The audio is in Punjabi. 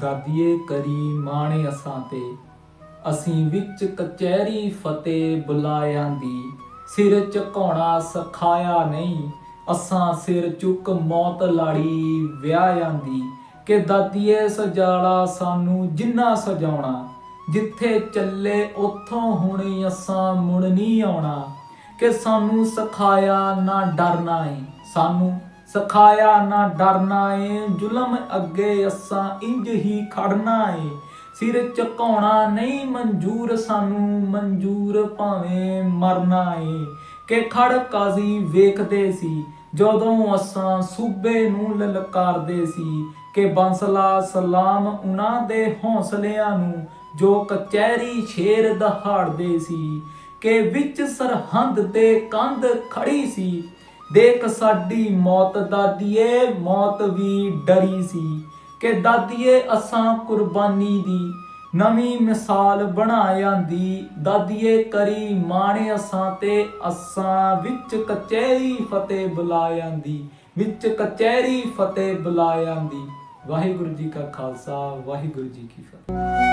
ਦਾਦੀਏ ਕਰੀ ਮਾਣੇ ਅਸਾਂ ਤੇ, ਅਸੀਂ ਵਿੱਚ ਕਚਹਿਰੀ ਫਤਿਹ ਬੁਲਾਇਆਂ ਦੀ, ਸਿਰ ਝੁਕਾਉਣਾ ਸਖਾਇਆ ਨਹੀਂ, ਅਸਾਂ ਸਿਰ ਚੁੱਕ ਮੌਤ ਲਾੜੀ ਵਿਆਹਾਂ ਦੀ, ਕਿ ਦਾਦੀਏ ਸਜਾਲਾ ਸਾਨੂੰ ਜਿੰਨਾ ਸਜਾਉਣਾ, ਜਿੱਥੇ ਚੱਲੇ ਉੱਥੋਂ ਹੁਣੀ ਅਸਾਂ ਮੁੜ ਨਹੀਂ ਆਉਣਾ, ਕਿ ਸਾਨੂੰ ਸਖਾਇਆ ਨਾ ਡਰਨਾ ਏ ਸਾਨੂੰ। ਸਖਾਇਆ ਨਾ ਡਰਨਾ ਏ, ਜ਼ੁਲਮ ਅੱਗੇ ਅਸਾਂ ਇੰਜ ਹੀ ਖੜਨਾ ਏ। ਸਿਰ ਝੁਕਾਉਣਾ ਨਹੀਂ ਮਨਜ਼ੂਰ, ਸਾਨੂੰ ਮਨਜ਼ੂਰ ਭਾਵੇਂ ਮਰਨਾ ਏ। ਕਿ ਖੜ ਕਾਜ਼ੀ ਵੇਖਦੇ ਸੀ, ਜਦੋਂ ਅਸਾਂ ਸੂਬੇ ਨੂੰ ਲਲਕਾਰਦੇ ਸੀ। ਕਿ ਬੰਸਲਾ ਸਲਾਮ ਉਹਨਾਂ ਦੇ ਹੌਸਲਿਆਂ ਨੂੰ, ਜੋ ਕਚਹਿਰੀ ਸ਼ੇਰ ਦਹਾੜਦੇ ਸੀ। ਕਿ ਵਿੱਚ ਸਰਹੰਦ ਤੇ ਕੰਧ ਖੜੀ ਸੀ ਦੇਖ ਸਾਡੀ ਮੌਤ ਦਾਦੀਏ, ਮੌਤ ਵੀ ਡਰੀ ਸੀ ਕਿ ਦਾਦੀਏ ਅਸਾਂ ਕੁਰਬਾਨੀ ਦੀ ਨਵੀਂ ਮਿਸਾਲ ਬਣਾਇਆਂ ਦੀ ਦਾਦੀਏ ਕਰੀ ਮਾਣੇ ਅਸਾਂ ਤੇ, ਅਸਾਂ ਵਿੱਚ ਕਚਹਿਰੀ ਫਤਿਹ ਬੁਲਾਇਆਂ ਦੀ ਵਿੱਚ ਕਚਹਿਰੀ ਫਤਿਹ ਬੁਲਾਇਆਂ ਦੀ ਵਾਹਿਗੁਰੂ ਜੀ ਕਾ ਖਾਲਸਾ, ਵਾਹਿਗੁਰੂ ਜੀ ਕੀ ਫਤਿਹ।